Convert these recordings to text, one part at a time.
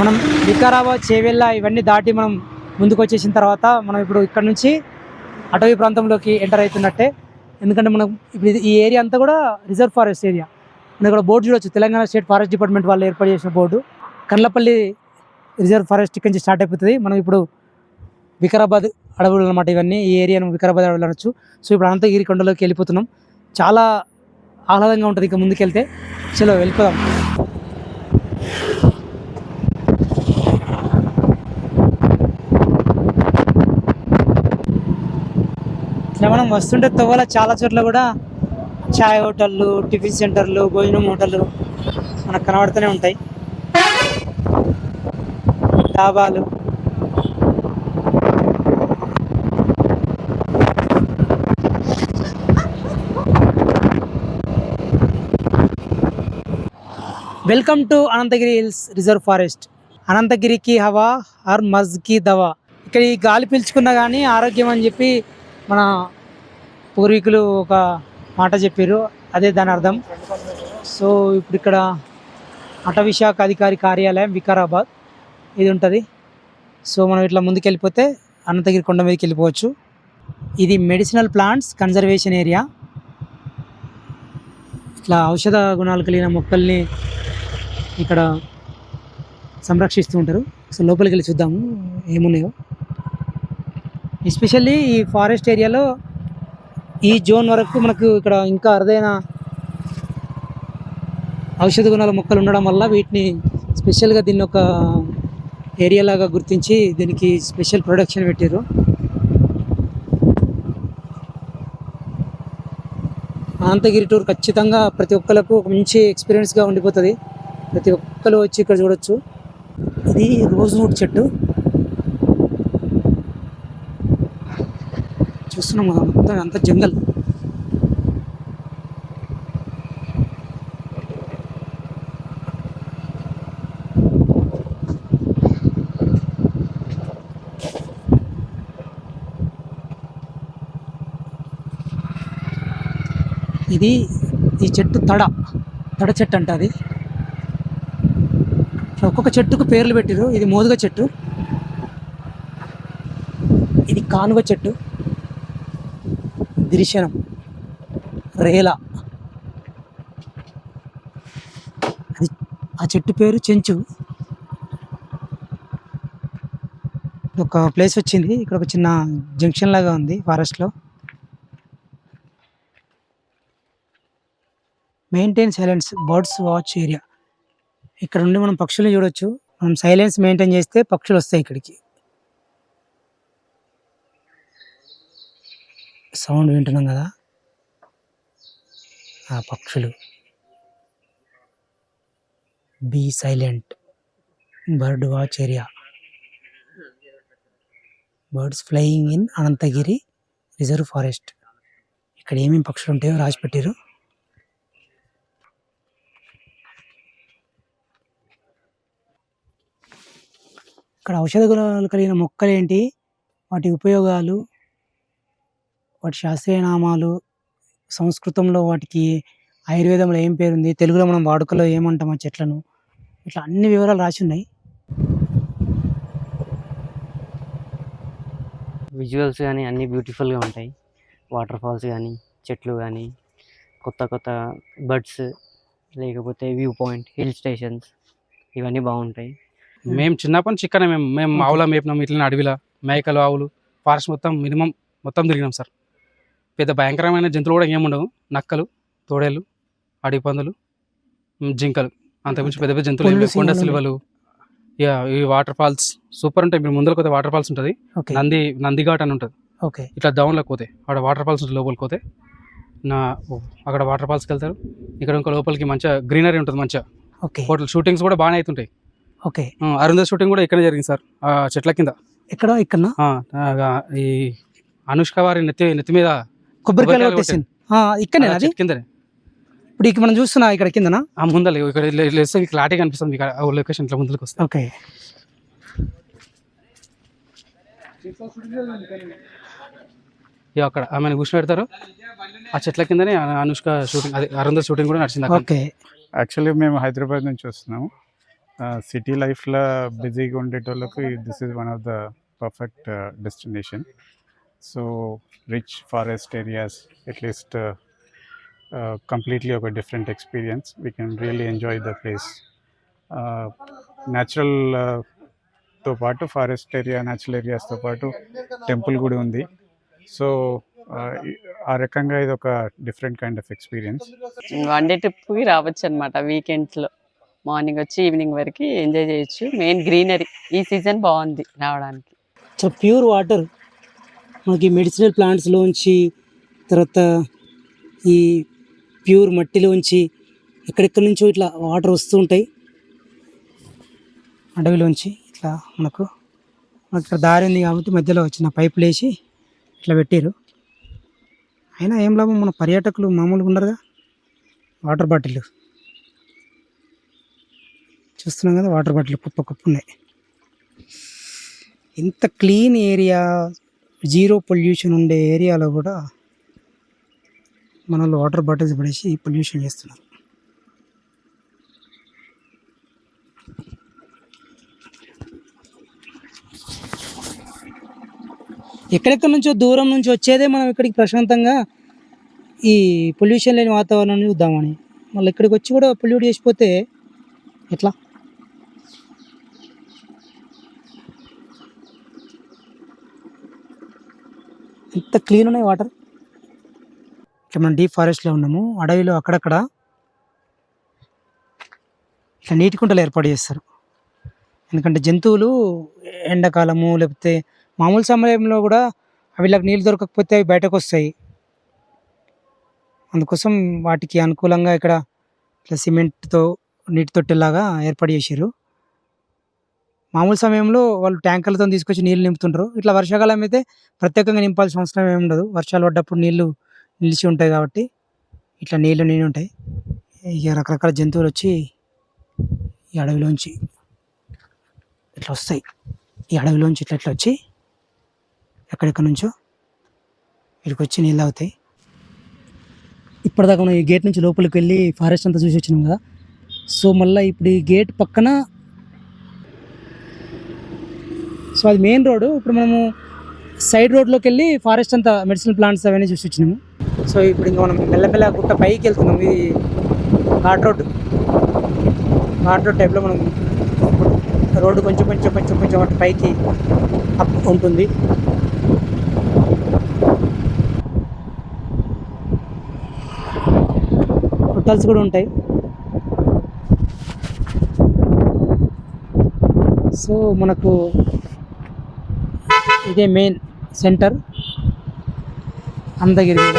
మనం వికారాబాద్ చేవెళ్ళ ఇవన్నీ దాటి మనం ముందుకు వచ్చేసిన తర్వాత మనం ఇప్పుడు ఇక్కడ నుంచి అటవీ ప్రాంతంలోకి ఎంటర్ అవుతున్నట్టే. ఎందుకంటే మనం ఇప్పుడు ఈ ఏరియా అంతా కూడా రిజర్వ్ ఫారెస్ట్ ఏరియా. మనం ఇక్కడ బోర్డు చూడొచ్చు. తెలంగాణ స్టేట్ ఫారెస్ట్ డిపార్ట్మెంట్ వాళ్ళు ఏర్పాటు చేసిన బోర్డు. కండ్లపల్లి రిజర్వ్ ఫారెస్ట్ ఇక్కడ నుంచి స్టార్ట్ అయిపోతుంది. మనం ఇప్పుడు వికారాబాద్ అడవులు అనమాట ఇవన్నీ. ఈ ఏరియాను వికారాబాద్ అడవులు అనొచ్చు. సో ఇప్పుడు అనంతగిరి కొండలోకి వెళ్ళిపోతున్నాం. చాలా ఆహ్లాదంగా ఉంటుంది. ఇక ముందుకెళ్తే. చలో వెళ్ళిపోదాం. మనం వస్తుంటే తవ్వాల చాలా చోట్ల కూడా చాయ్ హోటళ్ళు టిఫిన్ సెంటర్లు భోజనం హోటళ్ళు మనకు కనబడుతూనే ఉంటాయి. డాబాలు welcome to Anantagiri hills reserve forest అనంతగిరికి హవా ఆర్ మజ్కి దవా ఇక్కడ ఈ గాలి పీల్చుకున్నా కానీ ఆరోగ్యం అని చెప్పి మన పూర్వీకులు ఒక మాట చెప్పారు. అదే దాని అర్థం. సో ఇప్పుడు ఇక్కడ అటవీ శాఖ అధికారి కార్యాలయం వికారాబాద్. ఇది ఉంటుంది. సో మనం ఇట్లా ముందుకెళ్ళిపోతే అనంతగిరి కొండ మీదకి వెళ్ళిపోవచ్చు. ఇది మెడిసినల్ ప్లాంట్స్ కన్జర్వేషన్ ఏరియా. ఇట్లా ఔషధ గుణాలు కలిగిన మొక్కల్ని ఇక్కడ సంరక్షిస్తూ ఉంటారు. సో లోపలికి వెళ్ళి చూద్దాము ఏమున్నాయో. ఎస్పెషల్లీ ఈ ఫారెస్ట్ ఏరియాలో ఈ జోన్ వరకు మనకు ఇక్కడ ఇంకా అరుదైన ఔషధ గుణాల మొక్కలు ఉండడం వల్ల వీటిని స్పెషల్గా దీన్ని ఒక ఏరియా లాగా గుర్తించి దీనికి స్పెషల్ ప్రొడక్షన్ పెట్టారు అనంతగిరి టూర్ ఖచ్చితంగా ప్రతి ఒక్కరికి ఒక మంచి ఎక్స్పీరియన్స్గా ఉండిపోతుంది. ప్రతి ఒక్కరు వచ్చి ఇక్కడ చూడొచ్చు. ఇది రోజ్వుడ్ చెట్టు. చూస్తున్నాం కదా మొత్తం అంత జంగల్. ఇది ఈ చెట్టు తడ. తడ చెట్టు అంట అది. ఒక్కొక్క చెట్టుకు పేర్లు పెట్టిరు ఇది మోదుగ చెట్టు. ఇది కానుగ చెట్టు. దిరిశనం. రేల. అది ఆ చెట్టు పేరు చెంచు. ఒక ప్లేస్ వచ్చింది. ఇక్కడ ఒక చిన్న జంక్షన్ లాగా ఉంది ఫారెస్ట్లో maintain silence birds watch area ఇక్కడ నుండి మనం పక్షులు చూడొచ్చు. మనం సైలెన్స్ మెయింటైన్ చేస్తే పక్షులు వస్తాయి ఇక్కడికి. సౌండ్ వింటున్నాం కదా? ఆ పక్షులు. Be silent bird watch area birds flying in Anantagiri reserve forest ఇక్కడ ఏమేమి పక్షులు ఉంటాయో రాసి పెట్టారు ఇక్కడ ఔషధ గుణాలు కలిగిన మొక్కలు ఏంటి? వాటి ఉపయోగాలు వాటి శాస్త్రీయ నామాలు సంస్కృతంలో వాటికి ఆయుర్వేదంలో ఏం పేరుంది తెలుగులో మనం వాడుకలో ఏమంటాం ఆ చెట్లను ఇట్లా అన్ని వివరాలు రాసి ఉన్నాయి విజువల్స్ కానీ అన్నీ బ్యూటిఫుల్గా ఉంటాయి. వాటర్ ఫాల్స్ కానీ చెట్లు కానీ కొత్త కొత్త బర్డ్స్ లేకపోతే వ్యూ పాయింట్ హిల్ స్టేషన్స్ ఇవన్నీ బాగుంటాయి. మేము చిన్నప్పటి నుంచి ఇక్కడనే మేము మేము. ఆవుల మేపినాం ఇట్లా అడవిలో మేకలు ఆవులు ఫారెస్ట్ మొత్తం మినిమం మొత్తం తిరిగినాం సార్. పెద్ద భయంకరమైన జంతువులు కూడా ఏముండవు. నక్కలు తోడేళ్ళు అడవి పందులు ఉమ్, జింకలు. అంతకుమించి పెద్ద పెద్ద జంతువులు. కొండ సిలువలు ఇక ఈ వాటర్ ఫాల్స్ సూపర్ ఉంటాయి. మీరు ముందర పోతే వాటర్ ఫాల్స్ ఉంటుంది. ఓకే. నంది నందిఘాట్ అని ఉంటుంది. ఓకే. ఇట్లా డౌన్లోకి పోతే అక్కడ వాటర్ ఫాల్స్ ఉంటుంది లోపలికి పోతే నా అక్కడ వాటర్ ఫాల్స్కి వెళ్తారు. ఇక్కడ ఇంకా లోపలికి మంచిగా గ్రీనరీ ఉంటుంది మంచిగా. ఓకే. హోటల్ షూటింగ్స్ కూడా బాగానే అవుతుంటాయి ఓకే. అరుంధ షూటింగ్ కూడా ఇక్కడే జరిగింది సార్. ఆ చెట్ల కింద. ఎక్కడ ఇక్కడ ఈ అనుష్క వారి నెత్తి నెత్తి మీద కొబ్బరికాయలు కొట్టేసింది. ఇక్కడనే ఆ అది? కిందనే. ఇప్పుడు ఇక మనం చూస్తున్నా ఇక్కడ కిందనా? ఆ ముందర ఇక్కడ లేస్తే క్లారిటీ కనిపిస్తుంది. ఆ లొకేషన్ ఇట్లా ముందుకు వస్తే. ఓకే. అక్కడ ఆమెను కూర్చొని పెడతారు ఆ చెట్ల కిందనే అనుష్క షూటింగ్ అదే అరుంధ షూటింగ్ కూడా నడిచింది ఓకే. యాక్చువల్లీ మేము హైదరాబాద్ నుంచి వస్తున్నాము. సిటీ లైఫ్లో బిజీగా ఉండేటోళ్ళకు this is one of the perfect destination so rich forest areas at least completely ఒక different experience we can really enjoy the place న్యాచురల్తో పాటు ఫారెస్ట్ ఏరియా న్యాచురల్ ఏరియాస్తో పాటు టెంపుల్ కూడా ఉంది. సో ఆ రకంగా ఇది ఒక different kind of experience one day ట్రిప్కి రావచ్చు అనమాట వీకెండ్స్లో మార్నింగ్ వచ్చి ఈవినింగ్ వరకు ఎంజాయ్ చేయొచ్చు. మెయిన్ గ్రీనరీ ఈ సీజన్ బాగుంది రావడానికి. ప్యూర్ వాటర్ మనకి మెడిసినల్ ప్లాంట్స్లోంచి తర్వాత ఈ ప్యూర్ మట్టిలోంచి ఎక్కడెక్కడి నుంచో ఇట్లా వాటర్ వస్తూ ఉంటాయి. అడవిలోంచి ఇట్లా మనకు మనకి ఇక్కడ దారి ఉంది కాబట్టి మధ్యలో వచ్చిన పైపులు వేసి ఇట్లా పెట్టారు అయినా ఏం లాభం మన పర్యాటకులు మామూలుగా ఉండరుగా. వాటర్ బాటిల్ చూస్తున్నాం కదా వాటర్ బాటిల్ కుప్ప కుప్ప ఉన్నాయి. ఇంత క్లీన్ ఏరియా జీరో పొల్యూషన్ ఉండే ఏరియాలో కూడా మన వాటర్ బాటిల్స్ పడేసి పొల్యూషన్ చేస్తున్నారు. ఎక్కడెక్కడి నుంచో దూరం నుంచి వచ్చేదే మనం ఇక్కడికి ప్రశాంతంగా ఈ పొల్యూషన్ లేని వాతావరణాన్ని చూద్దామని. మళ్ళీ ఇక్కడికి వచ్చి కూడా పొల్యూట్ చేసిపోతే ఎట్లా? ఎంత క్లీన్ ఉన్నాయి వాటర్ ఇట్లా మనం డీప్ ఫారెస్ట్లో ఉన్నాము. అడవిలో అక్కడక్కడ ఇట్లా నీటి కుంటలు ఏర్పాటు చేస్తారు. ఎందుకంటే జంతువులు ఎండాకాలము లేకపోతే మామూలు సమయంలో కూడా వీళ్ళకి నీళ్ళు దొరకకపోతే అవి బయటకు వస్తాయి. అందుకోసం వాటికి అనుకూలంగా ఇక్కడ ఇట్లా సిమెంట్తో నీటి తొట్టెలాగా ఏర్పాటు చేశారు మామూలు సమయంలో వాళ్ళు ట్యాంకర్లతో తీసుకొచ్చి నీళ్ళు నింపుతుంటారు ఇట్లా వర్షాకాలం అయితే ప్రత్యేకంగా నింపాల్సిన అవసరం ఏమి ఉండదు. వర్షాలు పడ్డప్పుడు నీళ్ళు నిలిచి ఉంటాయి కాబట్టి ఇట్లా నీళ్ళు నిండి ఉంటాయి. ఇక రకరకాల జంతువులు వచ్చి ఈ అడవిలోంచి ఇట్లా వస్తాయి. ఈ అడవిలోంచి ఇట్లా ఇట్లా వచ్చి ఎక్కడెక్కడి నుంచో ఇక్కడికి వచ్చి నీళ్ళు అవుతాయి ఇప్పటిదాకా మనం ఈ గేట్ నుంచి లోపలికి వెళ్ళి ఫారెస్ట్ అంతా చూసి వచ్చినాం కదా. సో మళ్ళీ ఇప్పుడు ఈ గేట్ పక్కన సో అది మెయిన్ రోడ్ ఇప్పుడు మనము సైడ్ రోడ్లోకి వెళ్ళి ఫారెస్ట్ అంతా మెడిసిన్ ప్లాంట్స్ అవన్నీ చూసి వచ్చినాము. సో ఇప్పుడు ఇంకా మనం మెల్లమెల్ల గుట్ట పైకి వెళ్తున్నాం. ఇది ఘాట్ రోడ్ ఘాట్ రోడ్ టైప్లో మనం రోడ్డు కొంచెం కొంచెం కొంచెం కొంచెం అటు పైకి అప్ ఉంటుంది. హోటల్స్ కూడా ఉంటాయి. సో మనకు ఇదే మెయిన్ సెంటర్ అందగిరి మీద.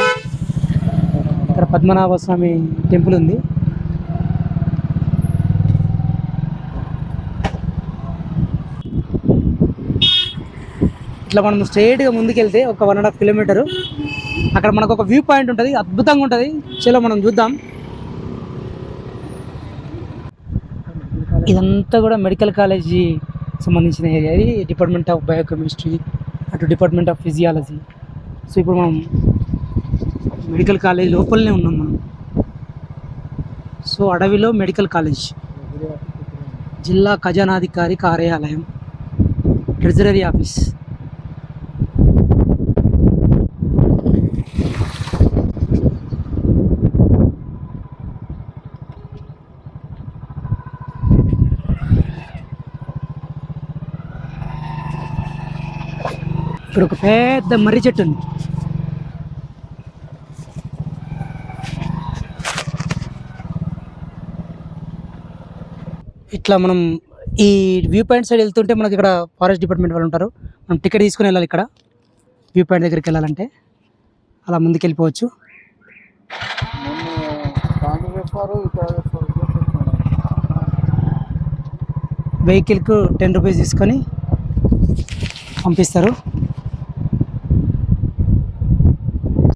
ఇక్కడ పద్మనాభ స్వామి టెంపుల్ ఉంది. ఇట్లా మనం స్ట్రైట్గా ముందుకెళ్తే ఒక వన్ అండ్ హాఫ్ కిలోమీటరు అక్కడ మనకు ఒక వ్యూ పాయింట్ ఉంటుంది అద్భుతంగా ఉంటుంది. చలో మనం చూద్దాం. ఇదంతా కూడా మెడికల్ కాలేజీ సంబంధించిన ఏరియా ఇది డిపార్ట్మెంట్ ఆఫ్ బయోకెమిస్ట్రీ అటు డిపార్ట్మెంట్ ఆఫ్ ఫిజియాలజీ. సో ఇప్పుడు మనం మెడికల్ కాలేజ్ లోపలనే ఉన్నాం మనం. సో అడవిలో మెడికల్ కాలేజ్. జిల్లా ఖజానాధికారి కార్యాలయం. Treasury office. ఇక్కడ ఒక పెద్ద మర్రి చెట్టు ఉంది. ఇట్లా మనం ఈ వ్యూ పాయింట్ సైడ్ వెళ్తుంటే మనకి ఇక్కడ ఫారెస్ట్ డిపార్ట్మెంట్ వాళ్ళు ఉంటారు. మనం టికెట్ తీసుకుని వెళ్ళాలి ఇక్కడ. వ్యూ పాయింట్ దగ్గరికి వెళ్ళాలంటే అలా ముందుకు వెళ్ళిపోవచ్చు వెహికల్కు టెన్ రూపీస్ తీసుకొని పంపిస్తారు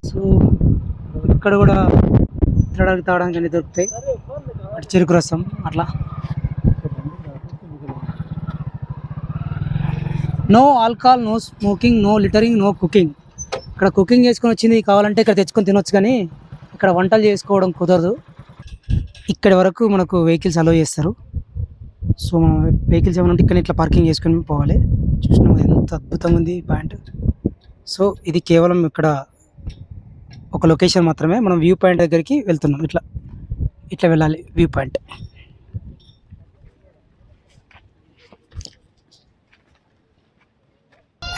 సో ఇక్కడ కూడా తినడానికి తాగడానికి అన్ని దొరుకుతాయి. అటు చెరుకు రసం అట్లా. No alcohol no smoking no littering no cooking ఇక్కడ కుకింగ్ చేసుకొని వచ్చింది కావాలంటే ఇక్కడ తెచ్చుకొని తినొచ్చు కానీ ఇక్కడ వంటలు చేసుకోవడం కుదరదు. ఇక్కడి వరకు మనకు వెహికల్స్ అలో చేస్తారు. సో మనం వెహికల్స్ ఏమైనా ఉంటే ఇక్కడ ఇట్లా పార్కింగ్ చేసుకొని పోవాలి. చూసినాం ఎంత అద్భుతంగా ఉంది ప్యాంట్ పాయింట్. సో ఇది కేవలం ఇక్కడ ఒక లొకేషన్ మాత్రమే మనం వ్యూ పాయింట్ దగ్గరికి వెళ్తున్నాం. ఇట్లా ఇట్లా వెళ్ళాలి వ్యూ పాయింట్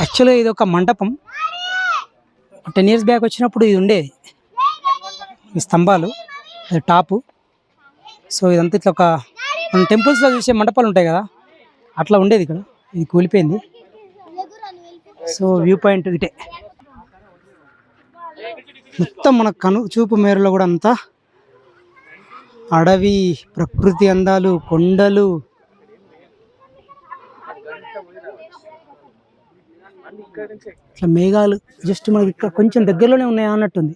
యాక్చువల్గా ఇది ఒక మండపం. టెన్ ఇయర్స్ బ్యాక్ వచ్చినప్పుడు ఇది ఉండేది ఈ స్తంభాలు అది టాపు. సో ఇదంతా ఇట్లా ఒక మన టెంపుల్స్లో చూసే మండపాలు ఉంటాయి కదా. అట్లా ఉండేది ఇక్కడ. ఇది కూలిపోయింది. సో వ్యూ పాయింట్ ఇటే. మొత్తం మన కను చూపు మేరలో కూడా అంతా అడవి ప్రకృతి అందాలు కొండలు. ఇట్లా మేఘాలు జస్ట్ మనకి ఇక్కడ కొంచెం దగ్గరలోనే ఉన్నాయా అన్నట్టుంది.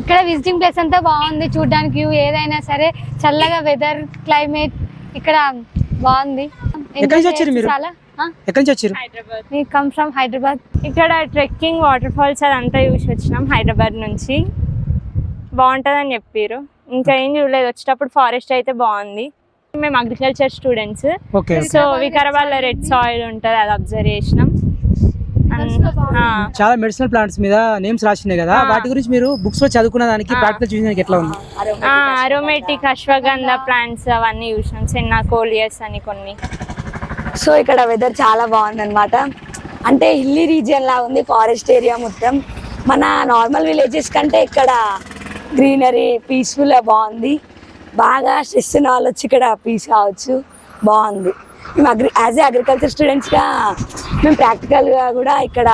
ఇక్కడ విజిటింగ్ ప్లేస్ అంతా బాగుంది చూడడానికి ఏదైనా సరే చల్లగా వెదర్ క్లైమేట్ ఇక్కడ బాగుంది. ఎక్కడి నుంచి వచ్చారు మీరు? చాలా ఎక్కడి నుంచి వచ్చారు? మీ కమ్ ఫ్రమ్ హైదరాబాద్. ఇక్కడ ట్రెక్కింగ్ వాటర్ ఫాల్స్ అదంతా చూసి వచ్చినాం హైదరాబాద్ నుంచి. బాగుంటుందని చెప్పారు. ఇంకా ఏం చూడలేదు. వచ్చేటప్పుడు ఫారెస్ట్ అయితే బాగుంది. మేము అగ్రికల్చర్ స్టూడెంట్స్ సో వికారాబాద్లో రెడ్ సాయిల్ ఉంటుంది అది అబ్జర్వ్ చేసినాం. చాలా మెడిసినల్ ప్లాంట్స్ మీద నేమ్స్ రాసినాయి కదా. వాటి గురించి మీరు బుక్స్లో చదువుకున్న దానికి. ప్రాక్టికల్ చూసిన ఎట్లా ఉంది? అరోమేటిక్ అశ్వగంధ ప్లాంట్స్ అవన్నీ చూసినాం. సెన్నా కోలియస్ అని కొన్ని. సో ఇక్కడ వెదర్ చాలా బాగుందన్నమాట. అంటే హిల్లీ రీజియన్ లా ఉంది ఫారెస్ట్ ఏరియా మొత్తం. మన నార్మల్ విలేజెస్ కంటే ఇక్కడ గ్రీనరీ పీస్ఫుల్ బాగుంది. బాగా స్ట్రెస్ ఉన్న వాళ్ళు వచ్చి ఇక్కడ పీస్ కావచ్చు. బాగుంది. మేము అగ్రి యాజ్ ఏ అగ్రికల్చర్ స్టూడెంట్స్గా మేము ప్రాక్టికల్గా కూడా ఇక్కడ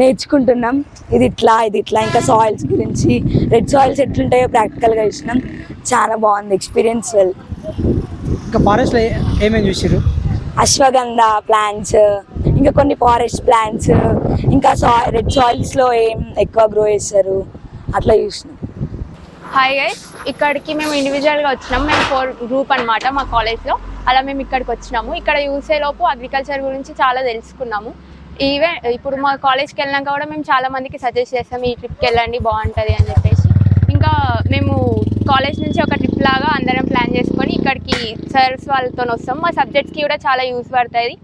నేర్చుకుంటున్నాం. ఇది ఇట్లా ఇది ఇట్లా. ఇంకా సాయిల్స్ గురించి రెడ్ సాయిల్స్ ఎట్లుంటాయో ప్రాక్టికల్గా ఇచ్చినాం చాలా బాగుంది ఎక్స్పీరియన్స్ వెల్ ఇంకా ఫారెస్ట్లో ఏమేమి చూసారు అశ్వగంధ ప్లాంట్స్ ఇంకా కొన్ని ఫారెస్ట్ ప్లాంట్స్ ఇంకా సా రెడ్ సాయిల్స్లో ఏం ఎక్కువ గ్రో చేస్తారు? అట్లా చూసినాం. హాయ్ గైస్ ఇక్కడికి మేము ఇండివిజువల్గా వచ్చినాం. మేము ఫోర్ గ్రూప్ అన్నమాట మా కాలేజ్లో అలా మేము ఇక్కడికి వచ్చినాము. ఇక్కడ చూసేలోపు అగ్రికల్చర్ గురించి చాలా తెలుసుకున్నాము. ఈవెన్ ఇప్పుడు మా కాలేజ్కి వెళ్ళినాక కూడా మేము చాలా మందికి సజెస్ట్ చేస్తాం ఈ ట్రిప్కి వెళ్ళండి బాగుంటుంది అని చెప్పేసి. ఇంకా మేము కాలేజ్ నుంచి ఒక ట్రిప్ లాగా అందరం ప్లాన్ చేసుకొని ఇక్కడికి సర్స్ వాళ్ళతో వస్తాం. మా సబ్జెక్ట్స్కి కూడా చాలా యూస్ పడుతుంది